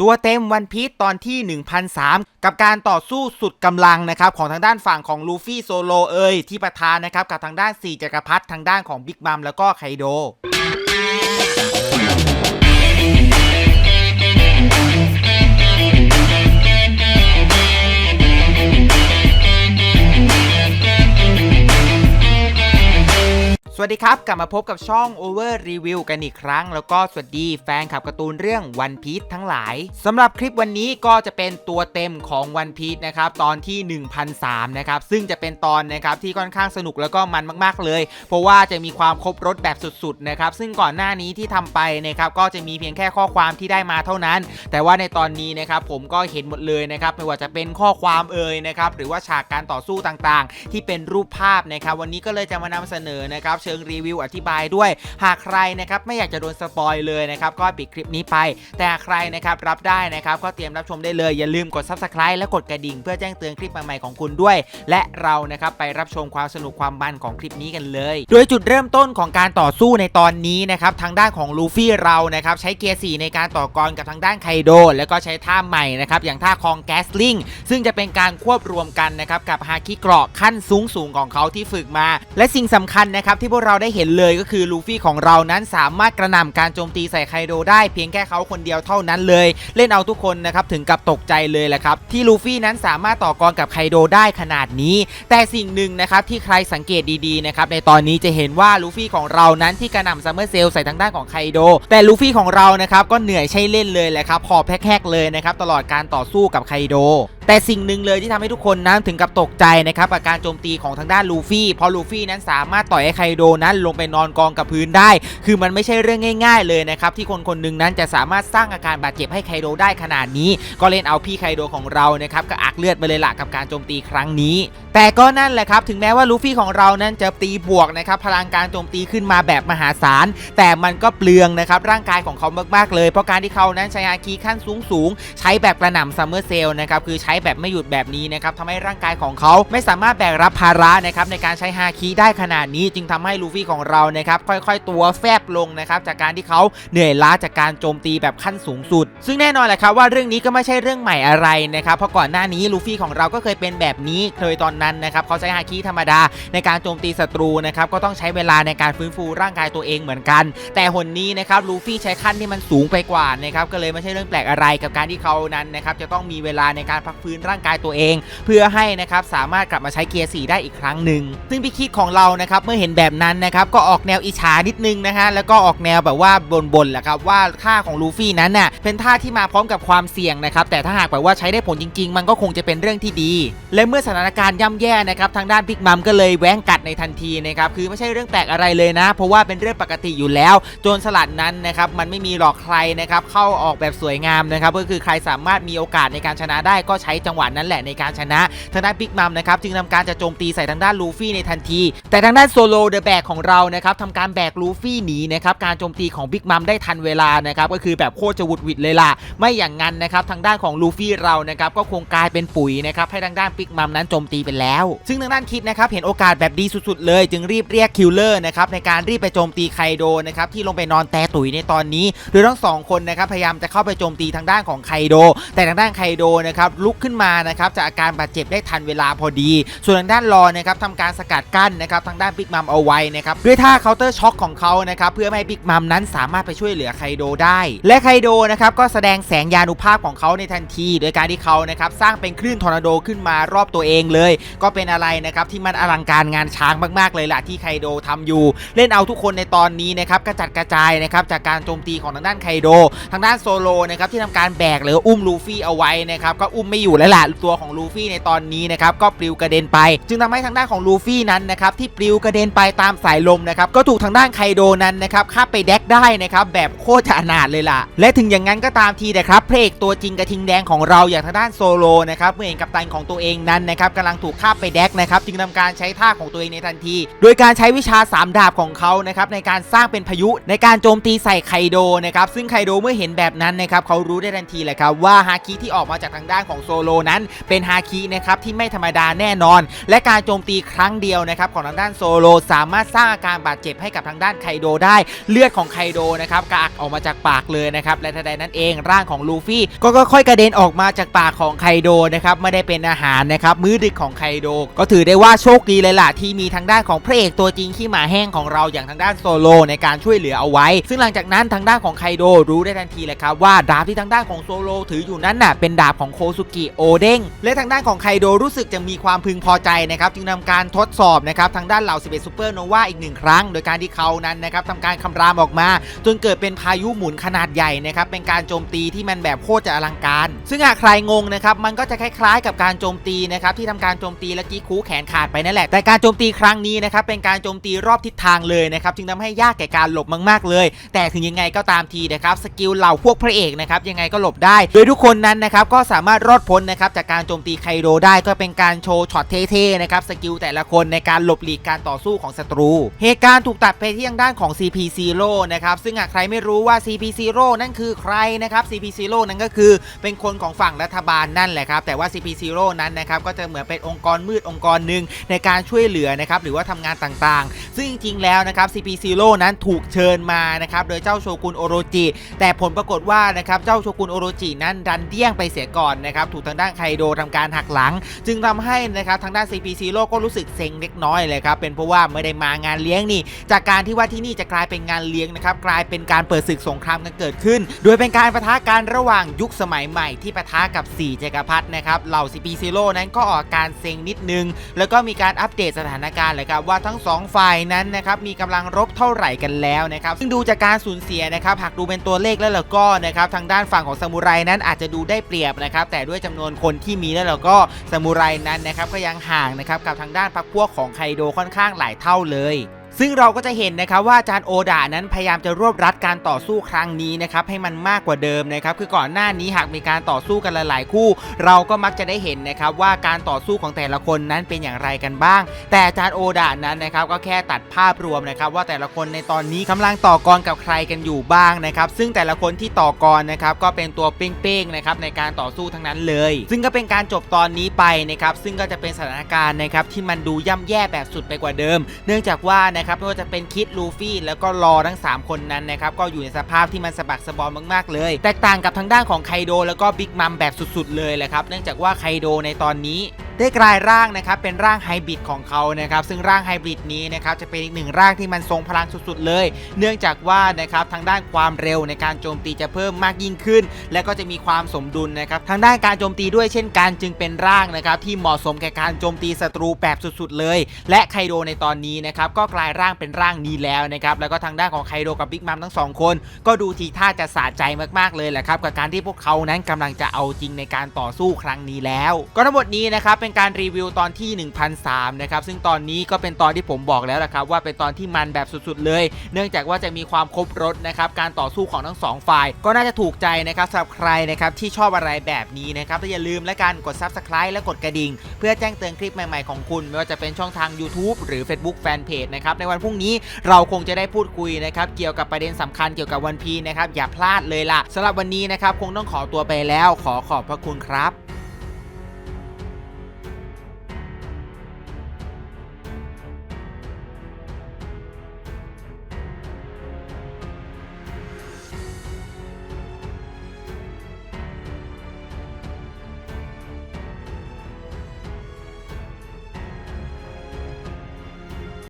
ตัวเต็มวันพีชตอนที่ 1003 กับการต่อสู้สุดกำลังนะครับของทางด้านฝั่งของลูฟี่โซโลเอยที่ประธานนะครับกับทางด้าน4จักรพรรดิทางด้านของบิ๊กบัมแล้วก็ไคโด วัสดีครับ กลับมาพบกับช่อง Over Review กันอีกครั้ง แล้วก็สวัสดีแฟนคลับการ์ตูนเรื่อง One Piece ทั้งหลายสำหรับคลิปวันนี้ก็จะเป็นตัวเต็มของ One Piece นะครับตอนที่ 1003นะครับซึ่งจะเป็นตอนนะครับที่ค่อนข้างสนุกแล้วก็มันมากๆเลย เพราะว่าจะมีความครบรถแบบสุดๆนะครับซึ่งก่อนหน้านี้ที่ทำไปนะครับก็จะมีเพียงแค่ข้อความที่ได้มาเท่านั้น แต่ว่าในตอนนี้นะครับผมก็เห็นหมดเลยนะครับไม่ว่าจะเป็นข้อความเอ่ยนะครับหรือว่าฉากการต่อสู้ต่างๆ ที่เป็นรูปภาพนะครับวันนี้ก็เลยจะมานำเสนอนะครับเชิงรีวิวอธิบายด้วย หากใครนะครับไม่อยากจะโดนสปอยเลยนะครับก็ปิดคลิปนี้ไป แต่ใครนะครับรับได้นะครับก็เตรียมรับชมได้เลยอย่าลืมกด subscribe และกดกระดิ่งเพื่อแจ้งเตือนคลิปใหม่ๆของคุณด้วย และเรานะครับไปรับชมความสนุกความมันของคลิปนี้กันเลย โดยจุดเริ่มต้นของการต่อสู้ในตอนนี้นะครับทางด้านของลูฟี่เรานะครับใช้เกียร์4ในการต่อกรกับทางด้านไคโดแล้วก็ใช้ท่าใหม่นะครับอย่างท่าคองแกสลิงซึ่งจะเป็นการควบรวมกันนะครับกับฮาคิเกราะขั้นสูงสูงของเขาที่ฝึกมา และสิ่งสำคัญนะครับที่พวกเราได้เห็นเลยก็คือลูฟี่ของเรานั้นสามารถกระหน่ำการโจมตีใส่ไคโดได้เพียงแค่เขาคนเดียวเท่านั้นเลย เล่นเอาทุกคนนะครับถึงกับตกใจเลยแหละครับที่ลูฟี่นั้นสามารถต่อกรกับไคโดได้ขนาดนี้ แต่สิ่งหนึ่งนะครับที่ใครสังเกตดีๆนะครับในตอนนี้จะเห็นว่าลูฟี่ของเรานั้นที่กระหน่ำซัมเมอร์เซลใส่ทางด้านของไคโดแต่ลูฟี่ของเรานะครับก็เหนื่อยใช่เล่นเลยแหละครับหอบแฮกๆเลยนะครับตลอดการต่อสู้กับไคโด แต่สิ่งหนึ่งเลยที่ทำให้ทุกคนนั้นถึงกับตกใจนะครับกับการโจมตีของทางด้านลูฟี่เพราะลูฟี่นั้นสามารถต่อยให้ไคโดนั้นลงไปนอนกองกับพื้นได้ คือมันไม่ใช่เรื่องง่าย ๆ เลยนะครับที่คนคนหนึ่งนั้นจะสามารถสร้างอาการบาดเจ็บให้ไคโดได้ขนาดนี้ ก็เล่นเอาพี่ไคโดของเรานะครับก็อักเลือดไปเลยละกับการโจมตีครั้งนี้ แต่ก็นั่นแหละครับถึงแม้ว่าลูฟี่ของเรานั้นจะตีบวกนะครับพลังการโจมตีขึ้นมาแบบมหาศาลแต่มันก็เปลืองนะครับร่างกายของเขามากๆเลย เพราะการที่เขานั้นใช้อาคีขั้นสูงสูงๆใช้แบบกระหน่ำซัมเมอร์เซลนะครับคือใช้แบบไม่หยุดแบบนี้นะครับทำให้ร่างกายของเขาไม่สามารถแบกรับภาระนะครับในการใช้ฮาคิได้ขนาดนี้ จึงทำให้ลูฟี่ของเรานะครับค่อยๆ ตัวแฟบลงนะครับจากการที่เขาเหนื่อยล้าจากการโจมตีแบบขั้นสูงสุด ซึ่งแน่นอนแหละครับว่าเรื่องนี้ก็ไม่ใช่เรื่องใหม่อะไรนะครับเพราะก่อนหน้านี้ลูฟี่ของเราก็เคยเป็นแบบนี้เคยตอนนั้นนะครับเขาใช้ฮาคิธรรมดาในการโจมตีศัตรูนะครับก็ต้องใช้เวลาในการฟื้นฟูร่างกายตัวเองเหมือนกัน แต่หนนี้นะครับลูฟี่ใช้ขั้นที่มันสูงไปกว่านะครับก็เลยไม่ใช่เรื่องแปลกอะไรกับการที่เขานั้นนะครับจะต้องมีเวลาในการพักฟื้นร่างกายตัวเอง เพื่อให้นะครับสามารถกลับมาใช้เกียร์4ได้อีกครั้งหนึ่งซึ่งพี่คิดของเรานะครับเมื่อเห็นแบบนั้นนะครับก็ออกแนวอิจฉานิดนึงนะฮะแล้วก็ออกแนวแบบว่าบ่นๆแหละครับว่าท่าของลูฟี่นั้นน่ะเป็นท่าที่มาพร้อมกับความเสี่ยงนะครับแต่ถ้าหากแบบว่าใช้ได้ผลจริง ๆ มันก็คงจะเป็นเรื่องที่ดี และเมื่อสถานการณ์ย่ำแย่นะครับทางด้านบิ๊กมัมก็เลยแว้งกัดในทันทีนะครับคือไม่ใช่เรื่องแปลกอะไรเลยนะ เพราะว่าเป็นเรื่องปกติอยู่แล้ว โจรสลัดนั้นนะครับมันไม่มีหลอกใครนะครับเข้าออกแบบสวยงามนะครับก็คือใครสามารถมีโอกาสในการชนะได้ก็ใช้จังหวะนั้นแหละในการชนะ ทางด้านบิ๊กมัมนะครับจึงทำการจะโจมตีใส่ทางด้านลูฟี่ในทันที แต่ทางด้านโซโลเดอะแบกของเรานะครับทำการแบกลูฟี่หนีนะครับการโจมตีของบิ๊กมัมได้ทันเวลานะครับก็คือแบบโคตรจะวุดวิดเลยล่ะไม่อย่างนั้นนะครับทางด้านของลูฟี่เรานะครับก็คงกลายเป็นปุ๋ยนะครับให้ทางด้านบิ๊กมัมนั้นโจมตีไปแล้ว ซึ่งทางด้านคิดนะครับเห็นโอกาสแบบดีสุดๆ เลย จึงรีบเรียกคิลเลอร์นะครับในการรีบไปโจมตีไคโดนะครับที่ลงไปนอนแตตุ๋ยในตอนนี้โดยทั้งสองคนนะครับพยายามจะเข้าไปโจมตีทางด้านของไคโด แต่ทางด้านไคโดนะครับลุกขึ้นมานะครับจากอาการบาดเจ็บได้ทันเวลาพอดี ส่วนทางด้านรอนะครับทำการสกัดกั้นนะครับทางด้านบิ๊กมัมเอาไว้นะครับด้วยท่าเคาน์เตอร์ช็อคของเขานะครับเพื่อไม่ให้บิ๊กมัมนั้นสามารถไปช่วยเหลือไคโดได้ และไคโดนะครับก็แสดงแสงยานุภาพของเขาในทันที โดยการที่เขานะครับสร้างเป็นคลื่นทอร์นาโดขึ้นมารอบตัวเองเลย ก็เป็นอะไรนะครับที่มันอลังการงานช้างมากๆเลยล่ะที่ไคโดทำอยู่ เล่นเอาทุกคนในตอนนี้นะครับกระจัดกระจายนะครับจากการโจมตีของทางด้านไคโด ทางด้านโซโลนะครับที่ทำการแบกหรืออุ้มลูฟี่เอาไว้นะครับก็อุ้มไม่อยู่แล้วล่ะตัวของลูฟี่ในตอนนี้นะครับก็ปลิวกระเด็นไป จึงทำให้ทางด้านของลูฟี่นั้นนะครับที่ปลิวกระเด็นไปตามสายลมนะครับก็ถูกทางด้านไคโดนั้นนะครับข้าบไปแดกได้นะครับแบบโคตรจะอนาถเลยล่ะ และถึงอย่างนั้นก็ตามทีนะครับพระเอกตัวจริงกระทิงแดงของเราอย่างทางด้านโซโลนะครับเมื่อเห็นกัปตันของตัวเองนั้นนะครับกำลังถูกข้าบไปแดกนะครับจึงทำการใช้ท่าของตัวเองในทันที โดยการใช้วิชาสามดาบของเขานะครับในการสร้างเป็นพายุในการโจมตีใส่ไคโดนะครับซึ่งไคโดเมื่อเห็นแบบนั้นนะครับเขารู้ได้ทันทีเลยครับว่าฮาคิที่ออกมาจากทางด้านของโซโลนั้นเป็นฮาคินะครับที่ไม่ธรรมดาแน่นอน และการโจมตีครั้งเดียวนะครับของทางด้านโซโลสามารถสร้างอาการบาดเจ็บให้กับทางด้านไคโดได้ เลือดของไคโดนะครับกระอักออกมาจากปากเลยนะครับและทันใดนั้นเองร่างของลูฟี่ก็ค่อยๆกระเด็นออกมาจากปากของไคโดนะครับไม่ได้เป็นอาหารนะครับมื้อดึกของไคโด ก็ถือได้ว่าโชคดีเลยล่ะที่มีทางด้านของพระเอกตัวจริงขี้หมาแห้งของเราอย่างทางด้านโซโลในการช่วยเหลือเอาไว้ ซึ่งหลังจากนั้นทางด้านของไคโดรู้ได้ทันทีเลยครับว่าดาบที่ทางด้านของโซโลถืออยู่นั้นน่ะเป็นดาบของโคซุกิโอเด้งและทางด้านของไคโดรู้สึกจะมีความพึงพอใจนะครับจึงทำการทดสอบนะครับทางด้านเหล่า 11ซูเปอร์โนวาอีกหนึ่งครั้ง โดยการที่เขานั้นนะครับทำการคำรามออกมา จนเกิดเป็นพายุหมุนขนาดใหญ่นะครับเป็นการโจมตีที่มันแบบโคตรจะอลังการ ซึ่งหากใครงงนะครับมันก็จะคล้ายๆ กับการโจมตีนะครับที่ทำการโจมตีและจีคูแขนขาดไปนั่นแหละ แต่การโจมตีครั้งนี้นะครับเป็นการโจมตีรอบทิศทางเลยนะครับจึงทำให้ยากแก่การหลบมากๆเลย แต่ถึงยังไงก็ตามทีนะครับสกิลเหล่าพวกพระเอกนะครับยังไงก็หลบได้ โดยทุกคนนั้นนะครับก็สามารถรอดพ้นนะครับจากการโจมตีไคโดได้ก็เป็นการโชว์ช็อตเท่ๆนะครับสกิลแต่ละคนในการหลบหลีกการต่อสู้ของศัตรู เหตุการณ์ถูกตัดไปที่ทางด้านของ CP0 นะครับซึ่งหากใครไม่รู้ว่า CP0 นั่นคือใครนะครับ CP0 นั่นก็คือเป็นคนของฝั่งรัฐบาลนั่นแหละครับแต่ว่า CP0 นั้นนะครับก็จะเหมือนเป็นองค์กรมืดองค์กรหนึ่งในการช่วยเหลือนะครับหรือว่าทำงานต่างๆ ซึ่งจริงๆแล้วนะครับ CP0 นั้นถูกเชิญมานะครับโดยเจ้าโชกุนโอโรจิ แต่ผลปรากฏว่านะครับเจ้าโชกุนโอโรจินั้นดันเดี้ยงไปเสียก่อนนะครับถูกางด้านไคโดทำการหักหลัง จึงทำให้นะครับทางด้าน CP0 ก็รู้สึกเซ็งเล็กน้อยเลยครับเป็นเพราะว่าไม่ได้มางานเลี้ยงนี่ จากการที่ว่าที่นี่จะกลายเป็นงานเลี้ยงนะครับกลายเป็นการเปิดศึกสงครามกันเกิดขึ้น โดยเป็นการประทะกันระหว่างยุคสมัยใหม่ที่ประทะกับ4จักรพรรดินะครับเหล่า CP0 นั้นก็ออกอาการเซ็งนิดนึง แล้วก็มีการอัปเดตสถานการณ์เลยครับว่าทั้งสองฝ่ายนั้นนะครับมีกำลังรบเท่าไหร่กันแล้วนะครับซึ่งดูจากการสูญเสียนะครับหากดูเป็นตัวเลขแล้วแล้วก็นะครับทางด้านฝั่งของซามูไรนั้นอาจจะดูได้เปรียบนะครับแต่ด้วยจำนวนคนที่มีแล้วแล้วก็ซามูไรนั้นนะครับก็ยังห่างนะครับกับทางด้านพรรคพวกของไคโดค่อนข้างหลายเท่าเลย ซึ่งเราก็จะเห็นนะครับว่าอาจารย์โอดานั้นพยายามจะรวบรัดการต่อสู้ครั้งนี้นะครับให้มันมากกว่าเดิมนะครับคือก่อนหน้านี้หากมีการต่อสู้กันหลาย ๆ คู่ เราก็มักจะได้เห็นนะครับว่าการต่อสู้ของแต่ละคนนั้นเป็นอย่างไรกันบ้าง แต่อาจารย์โอดานั้นนะครับก็แค่ตัดภาพรวมนะครับว่าแต่ละคนในตอนนี้กำลังต่อกรกับใครกันอยู่บ้างนะครับซึ่งแต่ละคนที่ต่อกรนะครับก็เป็นตัวเป้งๆนะครับในการต่อสู้ทั้งนั้นเลย ซึ่งก็เป็นการจบตอนนี้ไปนะครับซึ่งก็จะเป็นสถานการณ์นะครับที่มันดูย่ำแย่แบบสุดไปกว่าเดิม เนื่องจากว่านะะครับไม่ว่าจะเป็นคิดลูฟี่แล้วก็รอทั้ง 3 คนนั้นนะครับก็อยู่ในสภาพที่มันสะบักสะบอมมากๆเลย แตกต่างกับทางด้านของไคโดแล้วก็บิ๊กมัมแบบสุดๆเลยแหละครับเนื่องจากว่าไคโดในตอนนี้ ได้กลายร่างนะครับเป็นร่างไฮบริดของเขานะครับซึ่งร่างไฮบริดนี้นะครับจะเป็นอีกหนึ่งร่างที่มันทรงพลังสุดๆเลย เนื่องจากว่านะครับทางด้านความเร็วในการโจมตีจะเพิ่มมากยิ่งขึ้น และก็จะมีความสมดุลนะครับทางด้านการโจมตีด้วยเช่นกันจึงเป็นร่างนะครับที่เหมาะสมแก่การโจมตีศัตรูแบบสุดๆเลย และไคโดในตอนนี้นะครับก็กลายร่างเป็นร่างนี้แล้วนะครับแล้วก็ทางด้านของไคโดกับบิ๊กมัมทั้งสองคน ก็ดูทีท่าจะสะใจมากๆเลยแหละครับกับการที่พวกเขานั้นกำลังจะเอาจริงในการต่อสู้ครั้งนี้แล้ว ก็ทั้งหมดนี้นะครับเป็นการรีวิวตอนที่ 1003นะครับซึ่งตอนนี้ก็เป็นตอนที่ผมบอกแล้วนะครับว่าเป็นตอนที่มันแบบสุดๆเลย เนื่องจากว่าจะมีความครบรถนะครับการต่อสู้ของทั้งสองฝ่าย ก็น่าจะถูกใจนะครับสำหรับใครนะครับที่ชอบอะไรแบบนี้นะครับอย่าลืมและกันกด Subscribe และกดกระดิ่ง เพื่อแจ้งเตือนคลิปใหม่ๆของคุณ ไม่ว่าจะเป็นช่องทาง YouTube หรือ Facebook Fanpage นะครับในวันพรุ่งนี้เราคงจะได้พูดคุยนะครับเกี่ยวกับประเด็นสำคัญเกี่ยวกับวันพีนะครับอย่าพลาดเลยล่ะสำหรับวันนี้นะครับคงต้องขอตัวไปแล้วขอขอบพระคุณครับ